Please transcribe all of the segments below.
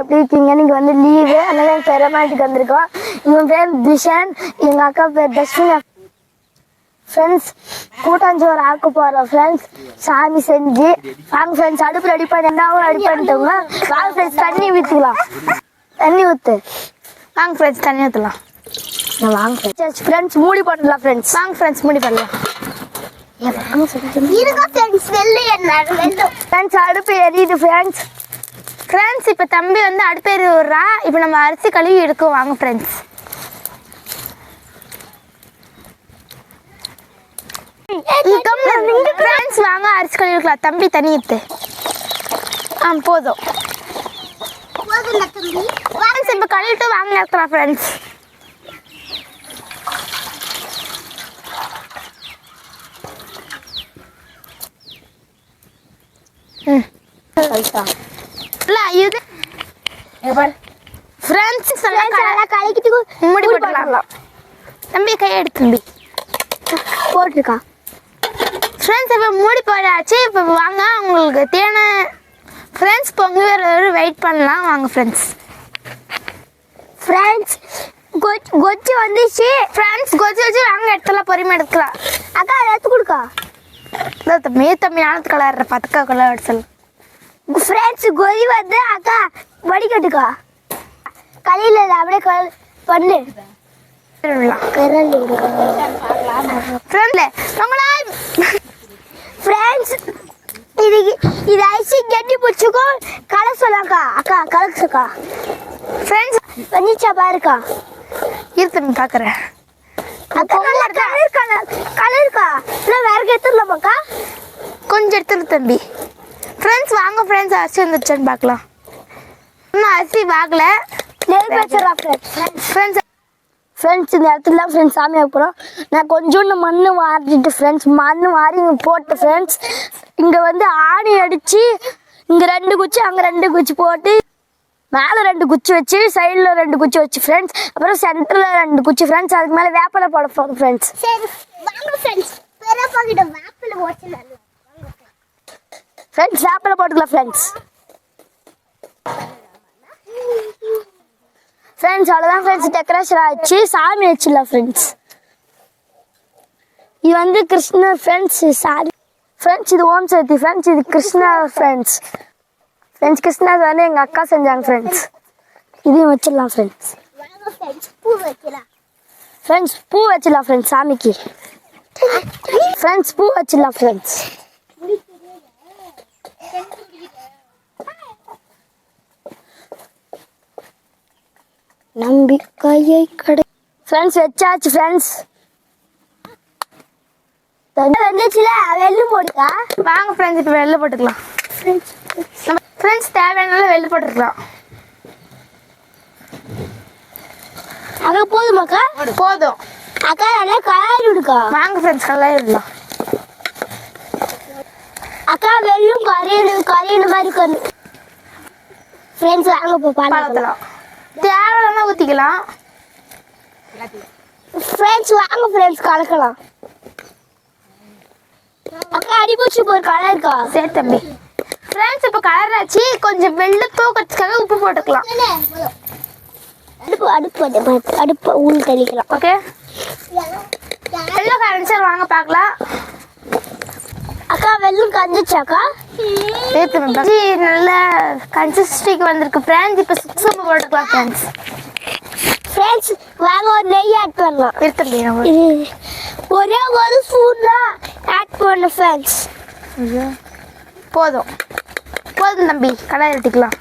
எப்படி இருக்கீங்க? நீங்கள் வந்து லீவு அதனால பெருமாட்டுக்கு வந்திருக்கோம். இவன் பேர் திஷன். எங்கள் அக்கா பேர் தஷ்மினா ஃப்ரெண்ட்ஸ் கூட்டாஞ்சோறு ஆக்க போகிறோம் ஃப்ரெண்ட்ஸ் சாமி செஞ்சு வாங்க ஃப்ரெண்ட்ஸ் அடுப்பு ரெடி ரெண்டாவும் ரெடி பண்ணிட்டோங்க வாங்க ஃப்ரெண்ட்ஸ் தண்ணி ஊற்றிக்கலாம் தண்ணி ஊற்று வாங்க ஃப்ரெண்ட்ஸ் தண்ணி ஊற்றலாம் வாங்க ஃப்ரெண்ட்ஸ் ஃப்ரெண்ட்ஸ் மூடி போட்டுடலாம் ஃப்ரெண்ட்ஸ் வாங்க ஃப்ரெண்ட்ஸ் முடி பண்ணலாம் ஃப்ரெண்ட்ஸ் அடுப்பு எரியுது ஃப்ரெண்ட்ஸ் ஃப்ரெண்ட்ஸ் இப்போ தம்பி வந்து அடுப்பேறி விடுறா இப்போ நம்ம அரிசி கழுவி எடுக்கும் வாங்க ஃப்ரெண்ட்ஸ் ஃப்ரெண்ட்ஸ் வாங்க அரிசி கழுவி எடுக்கலாம். தம்பி ஊற்று ஆ போதும். ஃப்ரெண்ட்ஸ் இப்போ கழுவிட்டு வாங்க எடுக்கலாம் ஃப்ரெண்ட்ஸ் ம். இல்லை இது ஃப்ரெண்ட்ஸ் நல்லா கலக்கிட்டு மூடி போட்டுடலாம் தம்பி கையை எடுத்து தம்பி போட்டிருக்கா ஃப்ரெண்ட்ஸ் இப்போ மூடி போடாச்சு இப்போ வாங்க உங்களுக்கு தேன ஃப்ரெண்ட்ஸ் பொங்கி வர வெயிட் பண்ணலாம் வாங்க ஃப்ரெண்ட்ஸ் ஃப்ரெண்ட்ஸ் கொச் கொச்சி வந்துச்சு ஃப்ரெண்ட்ஸ் கொச்சி வச்சு வாங்க எடுத்துலாம் பொறுமை எடுக்கலாம் அக்கா அதை எடுத்து கொடுக்கா தம்பி தம்பி நானத்து கலர் பத்துக்கா கலர் அடிச்சல் ஃப்ரெண்ட்ஸ் கொதி வந்து அக்கா வடிகட்டுக்கா. கலையில் அப்படியே கல் பண்ணு. ஃப்ரெண்ட்ஸ் இது இது ஐசி கெட்டி பிடிச்சிக்கோ கலை சொல்லாக்கா. அக்கா கலக்குக்கா ஃப்ரெண்ட்ஸ் வந்துச்சா பாருக்கா. இரு தம்பி பார்க்குறேன் கலர் கலர் கலருக்கா இல்லை வேற எடுத்துடலாமாக்கா? கொஞ்சம் எடுத்துரு தம்பி. ஃப்ரெண்ட்ஸ் வாங்க ஃப்ரெண்ட்ஸ் அரிசி வந்துருச்சான்னு பார்க்கலாம். இன்னும் அரிசி வாங்கல. நெல் வச்சிடறா ஃப்ரெண்ட்ஸ் ஃப்ரெண்ட்ஸ் ஃப்ரெண்ட்ஸ் இந்த இடத்துல தான் ஃப்ரெண்ட்ஸ் சாமி போகிறோம் நான் கொஞ்சோண்டு மண் வாரிட்டு ஃப்ரெண்ட்ஸ் மண் வாரி இங்கே போட்டு ஃப்ரெண்ட்ஸ் இங்கே வந்து ஆணி அடித்து இங்கே ரெண்டு குச்சி அங்கே ரெண்டு குச்சி போட்டு மேலே ரெண்டு குச்சி வச்சு சைடில் ரெண்டு குச்சி வச்சு ஃப்ரெண்ட்ஸ் அப்புறம் சென்டரில் ரெண்டு குச்சி ஃப்ரெண்ட்ஸ் அதுக்கு மேலே வேப்பிலை போட போகிறோம் ஃப்ரெண்ட்ஸ் சரி வாங்க ஃப்ரெண்ட்ஸ் பெரியப்பா கிட்ட வேப்பில் ஓச்சு ஃப்ரெண்ட்ஸ் ஆப்பிள் போட்டுக்கலாம் ஃப்ரெண்ட்ஸ் ஃப்ரெண்ட்ஸ் அவ்வளோதான் ஃப்ரெண்ட்ஸ் டெக்கரேஷன் ஆச்சு சாமி வச்சிடலாம் ஃப்ரெண்ட்ஸ் இது வந்து கிருஷ்ணர் ஃப்ரெண்ட்ஸ் சாரி ஃப்ரெண்ட்ஸ் இது ஓம் சக்தி. ஃப்ரெண்ட்ஸ் இது கிருஷ்ணா ஃப்ரெண்ட்ஸ் ஃப்ரெண்ட்ஸ் கிருஷ்ணா வந்து எங்கள் அக்கா செஞ்சாங்க ஃப்ரெண்ட்ஸ் இதையும் வச்சிடலாம் ஃப்ரெண்ட்ஸ் பூ ஃப்ரெண்ட்ஸ் பூ வச்சிடலாம் ஃப்ரெண்ட்ஸ் சாமிக்கு. ஃப்ரெண்ட்ஸ் பூ வச்சிடலாம் ஃப்ரெண்ட்ஸ் நம்பிக்கையை கடை ஃப்ரெண்ட்ஸ் வச்சாச்சு ஃப்ரெண்ட்ஸ் வந்துச்சுல வெள்ளம் போடுக்கா வாங்க ஃப்ரெண்ட்ஸ் இப்போ வெளில போட்டுக்கலாம். நம்ம ஃப்ரெண்ட்ஸ் தேவையானாலும் வெளில போட்டுக்கலாம். அக்கா போதுமாக்கா போதும். அக்கா நல்லா கலாரி விடுக்கா. வாங்க ஃப்ரெண்ட்ஸ் கலர் இடலாம் அக்கா வெள்ளும் கரையிடு கரையின மாதிரி கரு ஃப்ரெண்ட்ஸ் வாங்க போ பாலாம் தேவையான ஊற்றிக்கலாம் ஃப்ரெண்ட்ஸ் வாங்க ஃப்ரெண்ட்ஸ் கலக்கலாம். அக்கா அடிபூச்சி போய் கலருக்கா சரி தம்பி. ஃப்ரெண்ட்ஸ் இப்போ கலர் ஆச்சு. கொஞ்சம் வெள்ளை தூக்கத்துக்காக உப்பு போட்டுக்கலாம். அடுப்பு அடுப்பு அடுப்பு ஊன் தெளிக்கலாம் ஓகே வெள்ளை கரன்சர் வாங்க பார்க்கலாம். அக்கா வெள்ளம் கஞ்சிச்சாக்கா தம்பி. நல்ல கன்சிஸ்டிக்கு வந்திருக்கு. ஃப்ரெண்ட்ஸ் இப்போ சோம்பு போட்டுக்கலாம் ஃப்ரெண்ட்ஸ் ஃப்ரெண்ட்ஸ் வாங்க ஒரு நெய் ஆட் பண்ணலாம். நான் ஒரு- ஒரே ஸ்பூன் தான் ஆட் பண்ண ஃப்ரெண்ட்ஸ் போதும். போதும் தம்பி கலர் எடுத்துக்கலாம்.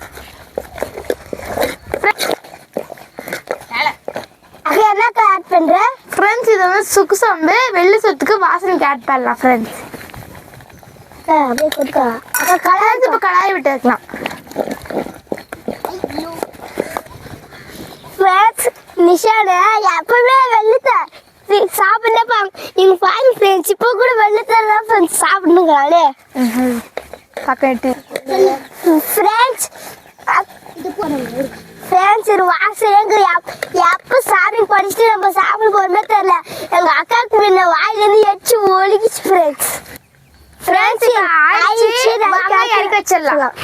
என்னக்கா ஆட் பண்ற? ஃப்ரெண்ட்ஸ் இது வந்து சுக்கு சோம்பு வெள்ளை சொத்துக்கு வாசனைக்கு ஆட் பண்ணலாம் ஃப்ரெண்ட்ஸ் ஃப்ரெண்ட்ஸ் இப்போ கலாய் விட்டு வைக்கலாம் ஃப்ரெண்ட்ஸ் நிஷானு எப்பவுமே வெள்ளத்தை சாப்பிட்டே நீங்க பாருங்க ஃப்ரெண்ட்ஸ் இப்போ கூட வெள்ளத்தை தான் ஃப்ரெண்ட்ஸ் எட்டு ஃப்ரெண்ட்ஸ் ஃப்ரெண்ட்ஸ் இது வாசல் எங்க எப்போ சாமி படிச்சுட்டு நம்ம சாப்பிட போறோமே தெரியல. எங்க அக்காவுக்கு முன்ன வாயிலேருந்து எச்சு ஒழுகிச்சு ஃப்ரெண்ட்ஸ் ஃப்ரெண்ட்ஸ் இறக்கி வச்சிடலாம்.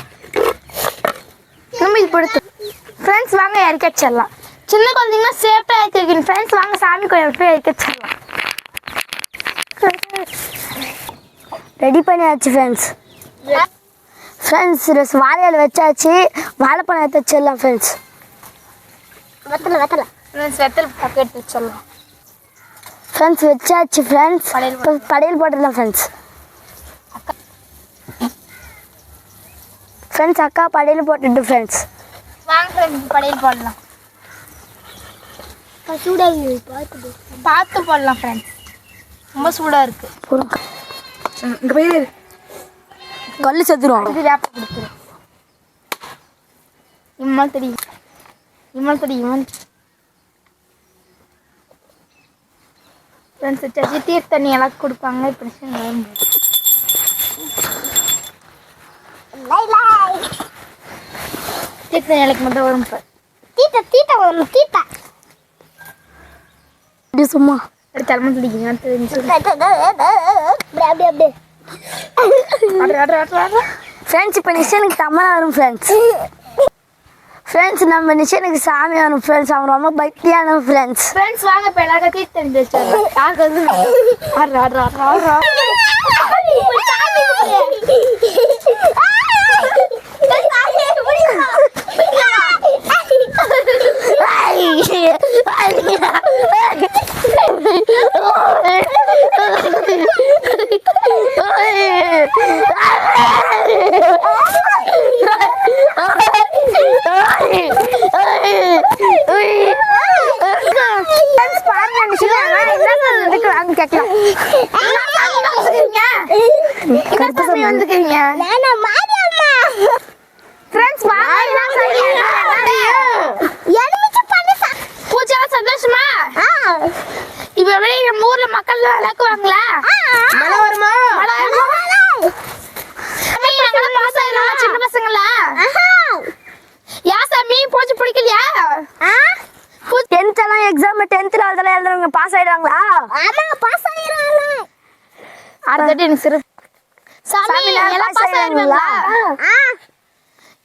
நம்ம இது படுத்து ஃப்ரெண்ட்ஸ் வாங்க இறக்கி வச்சிடலாம். சின்ன குழந்தைங்கன்னா சேஃப்டாக வைக்கணும் ஃப்ரெண்ட்ஸ் வாங்க சாமி கோயில் போய் வச்சிடலாம். ரெடி பண்ணியாச்சு ஃப்ரெண்ட்ஸ் ஃப்ரெண்ட்ஸ் வாழையில வச்சாச்சு. வாழைப்பழம் எடுத்து வச்சிடலாம் ஃப்ரெண்ட்ஸ் வெத்தலை வெத்தலை. ஃப்ரெண்ட்ஸ் வெத்தல் பக்கம் எடுத்து வச்சிடலாம். ஃப்ரெண்ட்ஸ் வச்சாச்சு ஃப்ரெண்ட்ஸ் படையல் போட்டுடலாம் ஃப்ரெண்ட்ஸ் ஃப்ரெண்ட்ஸ் அக்கா படையல் போட்டுட்டு ஃப்ரெண்ட்ஸ் வாங்க ஃப்ரெண்ட்ஸ் படையல் போடலாம். சூடாகி பார்த்துட்டு பார்த்து போடலாம் ஃப்ரெண்ட்ஸ் ரொம்ப சூடாக இருக்குது போடுங்க இங்கே போய் கல்லு செத்துருவோம் இது வேப்ப கொடுத்துரு. இம்மல் தடி. இம்மல் தடி இம்மல். ஃப்ரெண்ட்ஸ் வச்சாச்சு தீர்த்த தண்ணி எல்லாம் கொடுப்பாங்க. இப்படி வரும்போது லை லை தீர்த்த தண்ணி எனக்கு மட்டும் வரும் இப்போ தீட்டா தீட்டா வரும் தீட்டா இப்படி சும்மா. அடுத்து தலைமை தடிக்குங்க அப்படியே அப்படியே அப்படியே ஃப்ரெண்ட்ஸ் இப்போ நிஷனுக்கு தமிழ் வரும் ஃப்ரெண்ட்ஸ் ஃப்ரெண்ட்ஸ் நம்ம நிஷனுக்கு சாமி வரும் ஃப்ரெண்ட்ஸ் அவன் ரொம்ப பக்தியான ஃப்ரெண்ட்ஸ் ஃப்ரெண்ட்ஸ் வாங்க இப்போ தண்ணி வச்சிடலாம். யாருக்கு வந்து ஆடுற ஆடுற ஆடுற ஆடுற ஃப்ரெண்ட்ஸ் பாருங்க நிஷா என்ன வந்துருக்கு வாங்க கேட்கலாம் என்ன சாமி வந்துக்கிறீங்க நானா மாரியம்மா ஃப்ரெண்ட்ஸ் வாங்க என்ன சாமி எலுமிச்சை பண்ணு சா பூஜை சந்தோஷமா ஆ இப்ப எப்படி நம்ம ஊர்ல மக்கள் விளக்குவாங்களா? மழை வருமா? மழை சின்ன பசங்களா? யா சாமி பூஜை பிடிக்கலையா? டென்த் எல்லாம் எக்ஸாம் டென்த்தில் அதெல்லாம் எழுதுறவங்க பாஸ் ஆயிடுவாங்களா? ஆமா பாஸ் ஆயிராங்க அடுத்தது எனக்கு சிறு சாமி எல்லாம் பாஸ் ஆயிடுவாங்களா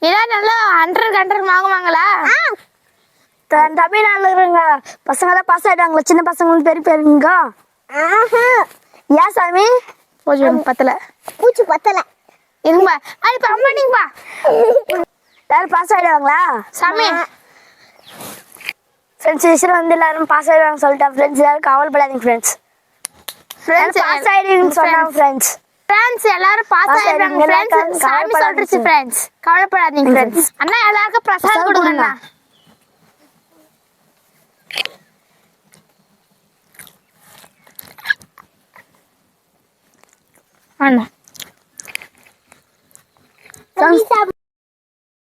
எல்லாம் நல்லா ஹண்ட்ரட் ஹண்ட்ரட் வாங்குவாங்களா? தமிழ்நாட்டுல இருக்கிறவங்க பசங்க தான் பாஸ் ஆயிடுவாங்களா சின்ன பசங்களும் பெரிய பெரியவங்க ஆஹா ஏன் சாமி பத்தல பூச்சி பத்தல இருங்கப்பா அது இப்போ அம்மா நீங்கப்பா எல்லாரும் பாஸ் ஆயிடுவாங்களா சாமி ஃப்ரெண்ட்ஸ் விஷயம் வந்து எல்லாரும் பாஸ் ஆயிடுவாங்க சொல்லிட்டேன் ஃப்ரெண்ட்ஸ் எல்லாரும் கவலைப்படாதீங்க ஃப்ரெண்ட்ஸ் ஃப்ரெண்ட்ஸ் பாஸ் ஆயிடுவீங்கன்னு சொன்னாங்க ஃப்ரெண்ட்ஸ் ஃப்ரெண்ட்ஸ் எல்லாரும் பாஸ் ஆயிடுறாங்க ஆயிடுங்க, ஃப்ரெண்ட்ஸ் சாமி. சொல்லிருச்சு ஃப்ரெண்ட்ஸ் கவலைப்படாதீங்க ஃப்ரெண்ட்ஸ் அண்ணா எல்லாருக்கும் பிரசாதம் கொடுங்க கொடுங்க. அண்ணா சாமி